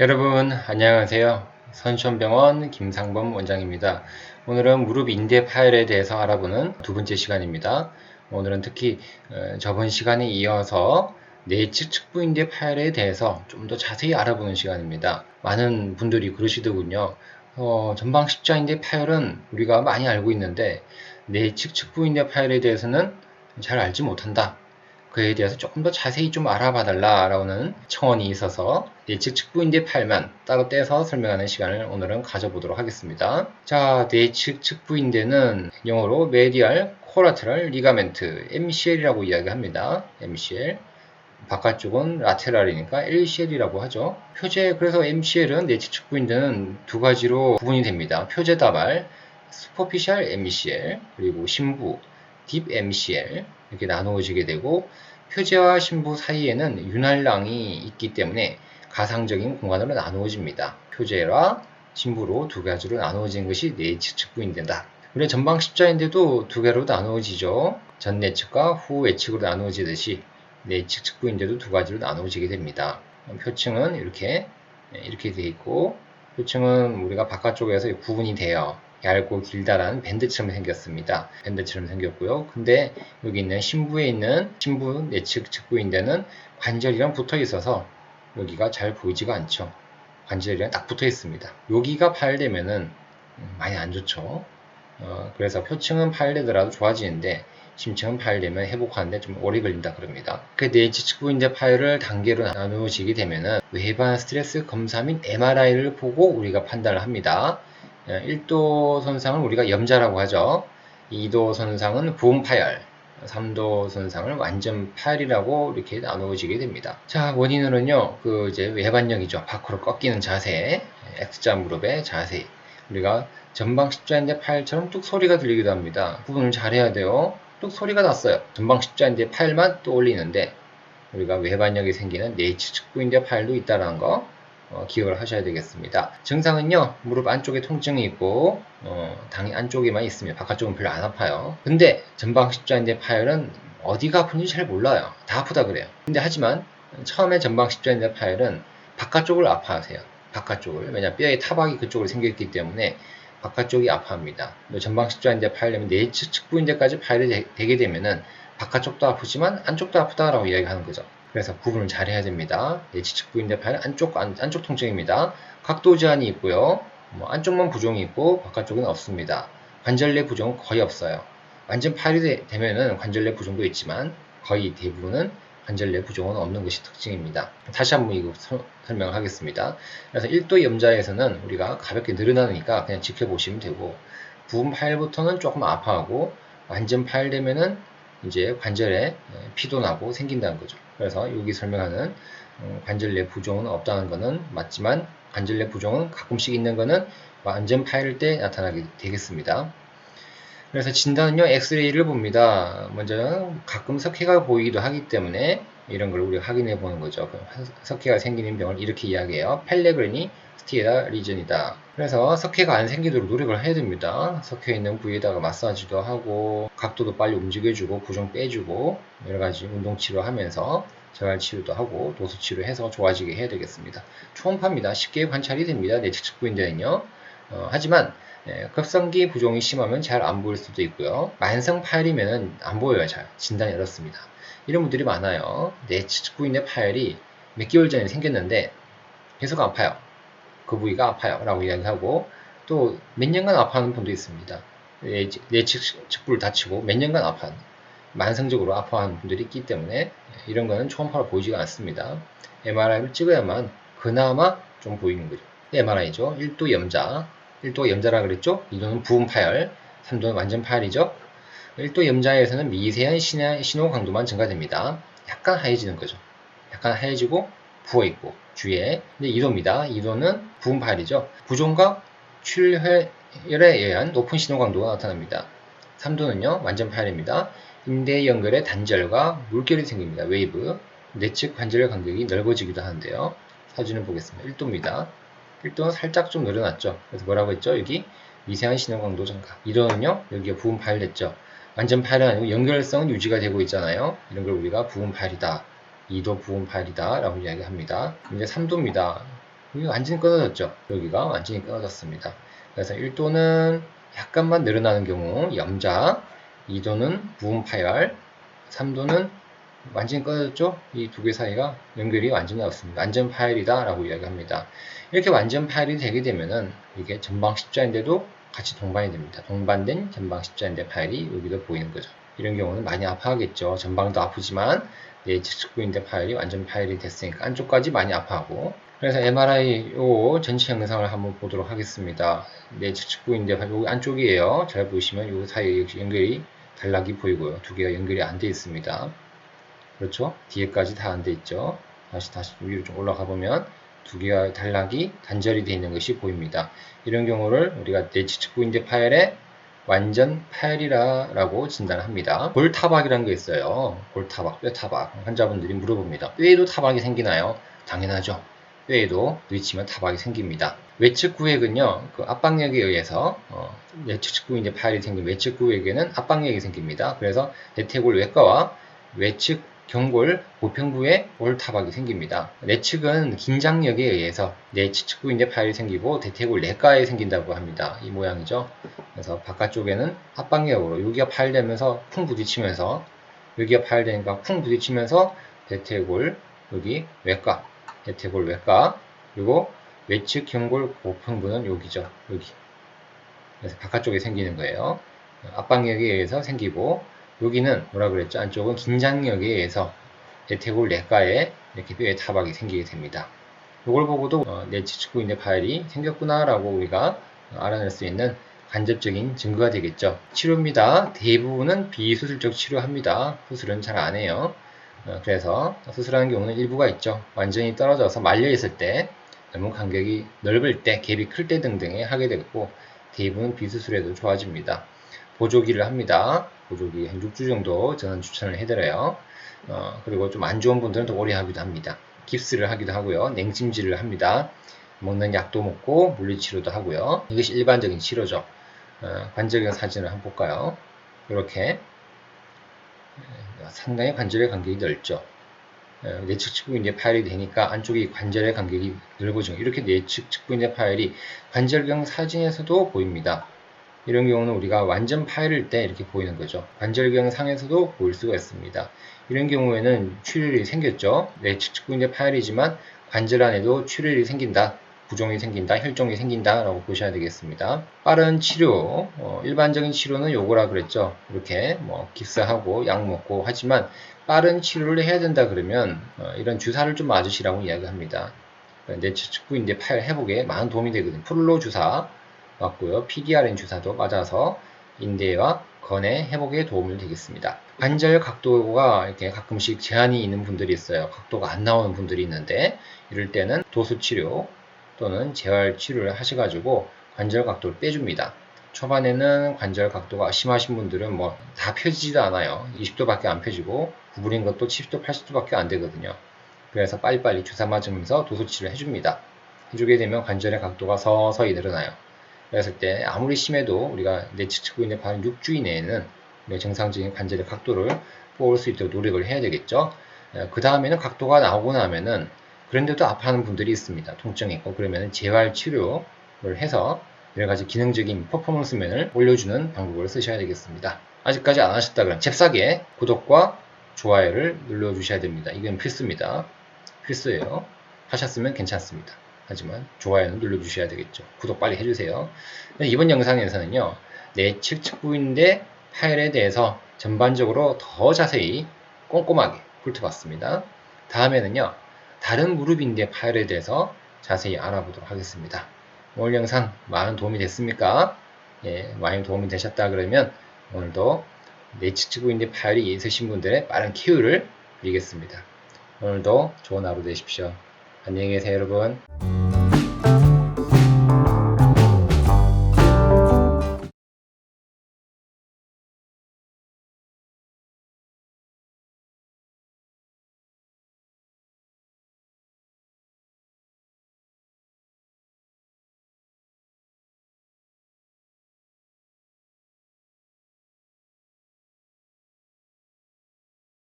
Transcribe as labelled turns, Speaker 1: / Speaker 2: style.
Speaker 1: 여러분 안녕하세요. 선천병원 김상범 원장입니다. 오늘은 무릎 인대 파열에 대해서 알아보는 두 번째 시간입니다. 오늘은 특히 어, 저번 시간에 이어서 내측 측부 인대 파열에 대해서 좀 더 자세히 알아보는 시간입니다. 많은 분들이 그러시더군요. 어, 전방 십자인대 파열은 우리가 많이 알고 있는데 내측 측부 인대 파열에 대해서는 잘 알지 못한다. 그에 대해서 조금 더 자세히 좀 알아봐 달라라는 청원이 있어서 내측 측부인대 팔만 따로 떼서 설명하는 시간을 오늘은 가져보도록 하겠습니다. 자, 내측 측부인대는 영어로 medial collateral ligament MCL이라고 이야기합니다. MCL. 바깥쪽은 라테랄이니까 LCL이라고 하죠. 표제 그래서 MCL은 내측 측부인대는 두 가지로 구분이 됩니다. 표제 다발, superficial MCL 그리고 심부, deep MCL 이렇게 나누어지게 되고 표제와 심부 사이에는 윤활랑이 있기 때문에 가상적인 공간으로 나누어집니다. 표제와 심부로 두 가지로 나누어진 것이 내측 측부인대다. 우리 전방 십자인대도 두 개로 나누어지죠. 전내측과 후 외측으로 나누어지듯이 내측 측부인대도 두 가지로 나누어지게 됩니다. 표층은 이렇게 이렇게 되어 있고 표층은 우리가 바깥쪽에서 구분이 돼요. 얇고 길다란 밴드처럼 생겼습니다. 밴드처럼 생겼고요. 근데 여기 있는 심부에 있는 심부 내측 측부인대는 관절이랑 붙어 있어서 여기가 잘 보이지가 않죠. 관절이랑 딱 붙어 있습니다. 여기가 파열되면은 많이 안 좋죠. 어, 그래서 표층은 파열되더라도 좋아지는데 심층은 파열되면 회복하는데 좀 오래 걸린다 그럽니다. 그 내측 측부인대 파열을 단계로 나누어지게 되면은 외반 스트레스 검사 및 MRI를 보고 우리가 판단을 합니다. 1도 손상을 우리가 염자라고 하죠. 2도 손상은 부음 파열, 3도 손상을 완전 파열이라고 이렇게 나누어지게 됩니다. 자, 원인으로는요, 그 이제 외반력이죠. 밖으로 꺾이는 자세, X자 무릎의 자세. 우리가 전방 십자인대 파열처럼 뚝 소리가 들리기도 합니다. 구분을 잘 해야 돼요. 뚝 소리가 났어요. 전방 십자인대 파열만 떠올리는데 우리가 외반력이 생기는 내측 측부인대 파열도 있다는 거 어, 기억을 하셔야 되겠습니다. 증상은요, 무릎 안쪽에 통증이 있고, 어, 당이 안쪽에만 있으면 바깥쪽은 별로 안 아파요. 근데 전방 십자인대 파열은 어디가 아픈지 잘 몰라요. 다 아프다 그래요. 근데 하지만 처음에 전방 십자인대 파열은 바깥쪽을 아파하세요. 바깥쪽을. 왜냐 뼈에 타박이 그쪽으로 생겼기 때문에 바깥쪽이 아파합니다. 전방 십자인대 파열되면 내측 측부인대까지 파열이 되 게 되면은 바깥쪽도 아프지만 안쪽도 아프다라고 이야기하는 거죠. 그래서 구분을 잘 해야 됩니다. 내지측 부인대 팔 안쪽 안, 안쪽 통증입니다. 각도 제한이 있고요. 뭐 안쪽만 부종이 있고 바깥쪽은 없습니다. 관절 내 부종은 거의 없어요. 완전 파열이 되면은 관절 내 부종도 있지만 거의 대부분은 관절 내 부종은 없는 것이 특징입니다. 다시 한번 이거 설명을 하겠습니다. 그래서 1도 염자에서는 우리가 가볍게 늘어나니까 그냥 지켜보시면 되고 부분 파열부터는 조금 아파하고 완전 파열되면은 이제 관절에 피도 나고 생긴다는 거죠. 그래서 여기 설명하는 어, 관절 내 부종은 없다는 것은 맞지만 관절 내 부종은 가끔씩 있는 것은 완전 파일 때 나타나게 되겠습니다. 그래서 진단은요, 엑스레이를 봅니다. 먼저 가끔 석회가 보이기도 하기 때문에 이런 걸 우리가 확인해 보는 거죠. 석회가 생기는 병을 이렇게 이야기해요. 펠레그리니 스티에다 리전이다. 그래서 석회가 안 생기도록 노력을 해야 됩니다. 석회 있는 부위에다가 마사지도 하고 각도도 빨리 움직여주고 부종 빼주고 여러 가지 운동 치료하면서 재활 치료도 하고 도수 치료해서 좋아지게 해야 되겠습니다. 초음파입니다. 쉽게 관찰이 됩니다. 내측 부인대는요. 어, 하지만 예, 급성기 부종이 심하면 잘 안 보일 수도 있고요. 만성 파열이면 안 보여요. 잘 진단이 어렵습니다. 이런 분들이 많아요. 내측 부인대 파열이 몇 개월 전에 생겼는데 계속 아파요. 그 부위가 아파요. 라고 이야기하고 또 몇 년간 아파하는 분도 있습니다. 내측 측부를 다치고 몇 년간 아파하는 만성적으로 아파하는 분들이 있기 때문에 이런 거는 초음파로 보이지가 않습니다. MRI를 찍어야만 그나마 좀 보이는 거죠. MRI죠. 1도 염자. 1도 염자라 그랬죠? 2도는 부분 파열, 3도는 완전 파열이죠. 1도 염자에서는 미세한 신호 강도만 증가됩니다. 약간 하얘지는 거죠. 약간 하얘지고 부어있고 주위에 근데 2도입니다. 2도는 부분 파열이죠. 부종과 출혈에 의한 높은 신호 강도가 나타납니다. 3도는요 완전 파열입니다. 인대 연결에 단절과 물결이 생깁니다. 웨이브 내측 관절 간격이 넓어지기도 하는데요. 사진을 보겠습니다. 1도입니다. 1도는 살짝 좀 늘어났죠. 그래서 뭐라고 했죠? 여기 미세한 신호 강도 증가. 2도는요 여기가 부분 파열됐죠. 완전 파열은 아니고 연결성은 유지가 되고 있잖아요. 이런 걸 우리가 부분 파열이다. 2도 부분 파열이다 라고 이야기합니다. 이제 3도입니다. 여기 완전히 끊어졌죠. 여기가 완전히 끊어졌습니다. 그래서 1도는 약간만 늘어나는 경우 염자, 2도는 부분 파열, 3도는 완전히 끊어졌죠? 이 두 개 사이가 연결이 완전히 없습니다. 완전 파열이다 라고 이야기합니다. 이렇게 완전 파열이 되게 되면은 이게 전방 십자인데도 같이 동반이 됩니다. 동반된 전방 십자인대 파열이 여기도 보이는 거죠. 이런 경우는 많이 아파하겠죠. 전방도 아프지만 내 측측부인대 파열이 완전 파열이 됐으니까 안쪽까지 많이 아파하고 그래서 MRI 요 전체 영상을 한번 보도록 하겠습니다. 내 측측부인대 파열 여기 안쪽이에요. 잘 보시면 요 사이에 연결이 단락이 보이고요. 두 개가 연결이 안 돼 있습니다. 그렇죠? 뒤에까지 다 안 돼 있죠. 다시 다시 위로 좀 올라가 보면 두 개가 단락이 단절이 되어 있는 것이 보입니다. 이런 경우를 우리가 내측부인대 파열의 완전 파열이라고 진단합니다. 골타박이라는 게 있어요. 골타박, 뼈타박. 환자분들이 물어봅니다. 뼈에도 타박이 생기나요? 당연하죠. 뼈에도 부딪히면 타박이 생깁니다. 외측 구획은요, 그 압박력에 의해서 어, 내측 구인대 파열이 생긴 외측 구획에는 압박력이 생깁니다. 그래서 대퇴골 외과와 외측 경골 보평부에 올타박이 생깁니다. 내측은 긴장력에 의해서 내측 측부인대 파열이 생기고 대퇴골 내과에 생긴다고 합니다. 이 모양이죠. 그래서 바깥쪽에는 압박력으로 여기가 파열되면서 쿵 부딪히면서 여기가 파열되니까 쿵 부딪히면서 대퇴골 여기 외과 대퇴골 외과 그리고 외측 경골 보평부는 여기죠. 여기. 그래서 바깥쪽에 생기는 거예요. 압박력에 의해서 생기고 여기는 뭐라 그랬죠? 안쪽은 긴장력에 의해서 대퇴골 내과에 이렇게 뼈에 타박이 생기게 됩니다. 이걸 보고도 어, 내 지축부인의 파열이 생겼구나라고 우리가 알아낼 수 있는 간접적인 증거가 되겠죠. 치료입니다. 대부분은 비수술적 치료합니다. 수술은 잘 안 해요. 어, 그래서 수술하는 경우는 일부가 있죠. 완전히 떨어져서 말려 있을 때, 너무 간격이 넓을 때, 갭이 클 때 등등에 하게 되고 대부분 비수술에도 좋아집니다. 보조기를 합니다. 보조기 한 6주 정도 저는 추천을 해드려요. 어, 그리고 좀 안 좋은 분들은 더 오래 하기도 합니다. 깁스를 하기도 하고요. 냉찜질을 합니다. 먹는 약도 먹고 물리치료도 하고요. 이것이 일반적인 치료죠. 어, 관절경 사진을 한번 볼까요? 이렇게 어, 상당히 관절의 간격이 넓죠. 어, 내측 측부인대 파열이 되니까 안쪽이 관절의 간격이 넓어지고 이렇게 내측 측부인대 파열이 관절경 사진에서도 보입니다. 이런 경우는 우리가 완전 파열일 때 이렇게 보이는 거죠. 관절경 상에서도 보일 수가 있습니다. 이런 경우에는 출혈이 생겼죠. 내 측측부인대 파열이지만 관절 안에도 출혈이 생긴다. 부종이 생긴다, 혈종이 생긴다 라고 보셔야 되겠습니다. 빠른 치료, 어, 일반적인 치료는 요거라 그랬죠. 이렇게 뭐 깁스하고 약 먹고 하지만 빠른 치료를 해야 된다 그러면 어, 이런 주사를 좀 맞으시라고 이야기합니다. 내 측부인대 파열 회복에 많은 도움이 되거든요. 프롤로 주사 맞고요. PDRN 주사도 맞아서 인대와 건의 회복에 도움을 되겠습니다. 관절 각도가 이렇게 가끔씩 제한이 있는 분들이 있어요. 각도가 안 나오는 분들이 있는데 이럴 때는 도수 치료 또는 재활 치료를 하셔가지고 관절 각도를 빼줍니다. 초반에는 관절 각도가 심하신 분들은 뭐 다 펴지지도 않아요. 20도밖에 안 펴지고 구부린 것도 70도, 80도밖에 안 되거든요. 그래서 빨리빨리 주사 맞으면서 도수 치료를 해줍니다. 해주게 되면 관절의 각도가 서서히 늘어나요. 그랬을 때 아무리 심해도 우리가 내측치고 있는 바른 6주 이내에는 정상적인 관절의 각도를 뽑을 수 있도록 노력을 해야 되겠죠. 그 다음에는 각도가 나오고 나면은 그런데도 아파하는 분들이 있습니다. 통증이 있고 그러면 재활 치료를 해서 여러 가지 기능적인 퍼포먼스 면을 올려주는 방법을 쓰셔야 되겠습니다. 아직까지 안 하셨다 그러면 잽싸게 구독과 좋아요를 눌러주셔야 됩니다. 이건 필수입니다. 필수예요. 하셨으면 괜찮습니다. 하지만 좋아요는 눌러주셔야 되겠죠. 구독 빨리 해주세요. 이번 영상에서는요, 내 측측부인대 파일에 대해서 전반적으로 더 자세히 꼼꼼하게 훑어봤습니다. 다음에는요, 다른 무릎인대 파일에 대해서 자세히 알아보도록 하겠습니다. 오늘 영상 많은 도움이 됐습니까? 예, 많이 도움이 되셨다 그러면 오늘도 내 측측부인대 파일이 있으신 분들의 빠른 키우를 드리겠습니다. 오늘도 좋은 하루 되십시오. 안녕히 계세요, 여러분.